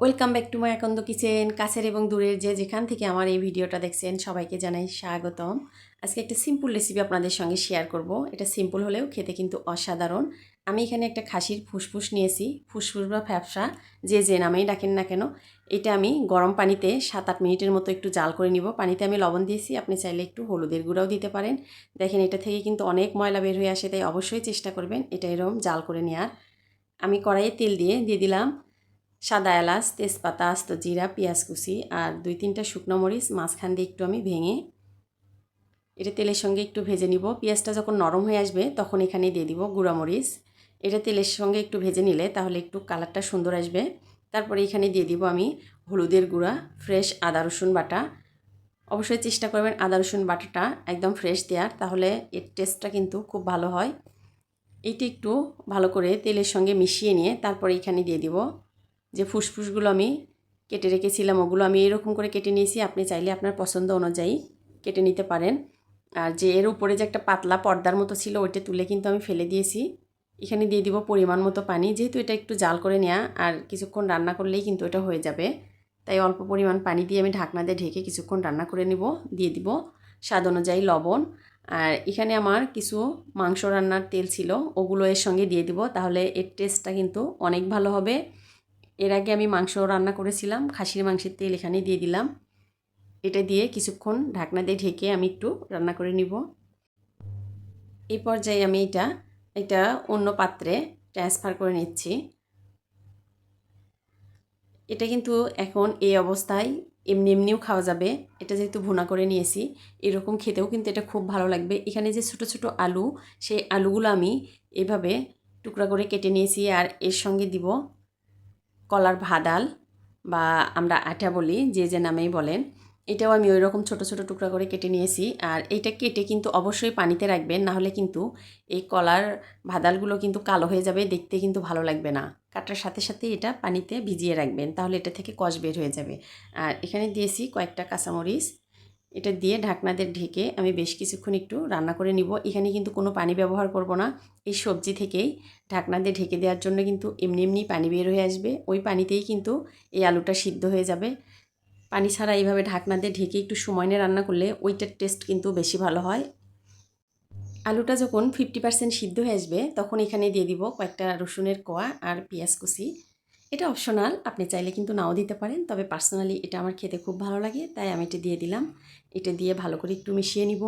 Welcome back to my kitchen কাছের এবং দূরের যে যেখান থেকে আমার এই ভিডিওটা দেখছেন, সবাইকে জানাই স্বাগতম। আজকে একটা সিম্পল রেসিপি আপনাদের সঙ্গে শেয়ার করব। এটা সিম্পল হলেও খেতে কিন্তু অসাধারণ। আমি এখানে একটা খাসির ফুসফুস নিয়েছি। ফুসফুস বা ফ্যাপসা, যে যে নামেই ডাকেন না কেন, এটা আমি গরম পানিতে সাত আট মিনিটের মতো একটু জাল করে নিব। পানিতে আমি লবণ দিয়েছি। আপনি চাইলে একটু হলুদের গুঁড়াও দিতে পারেন। দেখেন, এটা থেকে কিন্তু অনেক ময়লা বের হয়ে আসে, তাই অবশ্যই চেষ্টা করবেন এটা এরকম জাল করে নেওয়ার আমি কড়াইয়ে তেল দিয়ে দিয়ে দিলাম। সাদা এলাচ, তেজপাতা, আস্ত জিরা, পেঁয়াজ কুচি আর দুই তিনটা শুকনো মরিচ মাঝখান দিয়ে একটু আমি ভেঙে এটা তেলের সঙ্গে একটু ভেজে নিব। পেঁয়াজটা যখন নরম হয়ে আসবে তখন এখানে দিয়ে দিব গুঁড়া মরিচ। এটা তেলের সঙ্গে একটু ভেজে নিলে তাহলে একটু কালারটা সুন্দর আসবে। তারপরে এখানে দিয়ে দিব আমি হলুদের গুঁড়া, ফ্রেশ আদা, রসুন বাটা। অবশ্যই চেষ্টা করবেন আদা, রসুন বাটাটা একদম ফ্রেশ দেওয়ার, তাহলে এর টেস্টটা কিন্তু খুব ভালো হয়। এটি একটু ভালো করে তেলের সঙ্গে মিশিয়ে নিয়ে তারপরে এখানে দিয়ে দিব যে ফুসফুসগুলো আমি কেটে রেখেছিলাম, ওগুলো আমি এরকম করে কেটে নিয়েছি, আপনি চাইলে আপনার পছন্দ অনুযায়ী কেটে নিতে পারেন। আর যে এর উপরে যে একটা পাতলা পর্দার মতো ছিল, ওইটা তুলে কিন্তু আমি ফেলে দিয়েছি। এখানে দিয়ে দিব পরিমাণ মতো পানি, যেহেতু এটা একটু জাল করে নেওয়া আর কিছুক্ষণ রান্না করলেই কিন্তু এটা হয়ে যাবে। তাই অল্প পরিমাণ পানি দিয়ে আমি ঢাকনা দিয়ে ঢেকে কিছুক্ষণ রান্না করে নিব, দিয়ে দিব স্বাদ অনুযায়ী লবণ। আর এখানে আমার কিছু মাংস রান্নার তেল ছিল, ওগুলো এর সঙ্গে দিয়ে দিব, তাহলে এর টেস্টটা কিন্তু অনেক ভালো হবে। এর আগে আমি মাংস রান্না করেছিলাম, খাসির মাংসের তেল এখানে দিয়ে দিলাম। এটা দিয়ে কিছুক্ষণ ঢাকনা দিয়ে ঢেকে আমি একটু রান্না করে নিব। এই পর্যায়ে আমি এটা এটা অন্য পাত্রে ট্রান্সফার করে নিচ্ছি। এটা কিন্তু এখন এই অবস্থায় এমনি এমনিও খাওয়া যাবে। এটা যেহেতু ভুনা করে নিয়েছি, এরকম খেতেও কিন্তু এটা খুব ভালো লাগবে। এখানে যে ছোট ছোট আলু, সেই আলুগুলো আমি এভাবে টুকরা করে কেটে নিয়েছি আর এর সঙ্গে দিব কলার ভাদাল বা আমরা আটা বলি, যে যে নামেই বলেন, এটাও আমি ওই রকম ছোটো ছোটো টুকরা করে কেটে নিয়েছি। আর এটা কেটে কিন্তু অবশ্যই পানিতে রাখবেন নাহলে কিন্তু এই কলার ভাদালগুলো কিন্তু কালো হয়ে যাবে, দেখতে কিন্তু ভালো লাগবে না। কাটার সাথে সাথে এটা পানিতে ভিজিয়ে রাখবেন, তাহলে এটা থেকে কষ বের হয়ে যাবে। আর এখানে দিয়েছি কয়েকটা কাঁচামরিচ এটা দিয়ে ঢাকনা দিয়ে ঢেকে আমি বেশ কিছুক্ষণ একটু রান্না করে নিব। এখানে কিন্তু কোনো পানি ব্যবহার করব না। এই সবজি থেকেই ঢাকনা দিয়ে ঢেকে দেওয়ার জন্য কিন্তু এমনি এমনি পানি বের হয়ে আসবে। ওই পানিতেই কিন্তু এই আলুটা সিদ্ধ হয়ে যাবে। পানি ছাড়া এইভাবে ঢাকনা দিয়ে ঢেকে একটু সময় নিয়ে রান্না করলে ওইটার টেস্ট কিন্তু বেশি ভালো হয়। আলুটা যখন ফিফটি পার্সেন্ট সিদ্ধ হয়ে আসবে, তখন এখানে দিয়ে দিব কয়েকটা রসুনের কোয়া আর পেঁয়াজ কুচি। এটা অপশনাল আপনি চাইলে কিন্তু নাও দিতে পারেন। তবে পার্সোনালি এটা আমার খেতে খুব ভালো লাগে, তাই আমি এটা দিয়ে দিলাম। এটা দিয়ে ভালো করে একটু মিশিয়ে নিব।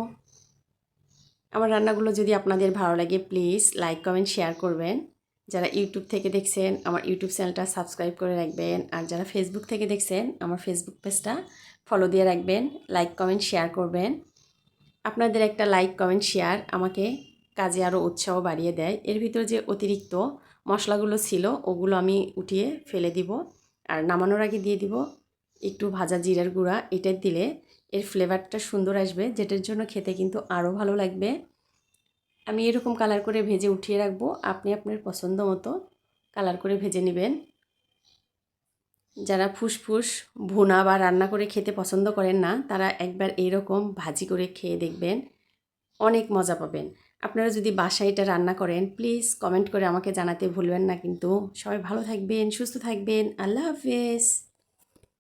আমার রান্নাগুলো যদি আপনাদের ভালো লাগে প্লিজ লাইক কমেন্ট শেয়ার করবেন। যারা ইউটিউব থেকে দেখছেন, আমার ইউটিউব চ্যানেলটা সাবস্ক্রাইব করে রাখবেন। আর যারা ফেসবুক থেকে দেখছেন, আমার ফেসবুক পেজটা ফলো দিয়ে রাখবেন। লাইক কমেন্ট শেয়ার করবেন। আপনাদের একটা লাইক কমেন্ট শেয়ার আমাকে কাজে আরও উৎসাহ বাড়িয়ে দেয়। এর ভিতর যে অতিরিক্ত মশলাগুলো ছিল, ওগুলো আমি উঠিয়ে ফেলে দিব আর নামানোর আগে দিয়ে দিব একটু ভাজা জিরার গুঁড়া। এটা দিলে এর ফ্লেভারটা সুন্দর আসবে, যেটার জন্য খেতে কিন্তু আরও ভালো লাগবে। আমি এরকম কালার করে ভেজে উঠিয়ে রাখব। আপনি আপনার পছন্দ মতো কালার করে ভেজে নেবেন। যারা ফুসফুস, ভুনা বা রান্না করে খেতে পছন্দ করেন না, তারা একবার এইরকম ভাজি করে খেয়ে দেখবেন। অনেক মজা পাবেন। আপনারা যদি বাসায় এটা রান্না করেন প্লিজ কমেন্ট করে আমাকে জানাতে ভুলবেন না কিন্তু। সবাই ভালো থাকবেন, সুস্থ থাকবেন। আল্লাহ হাফেজ।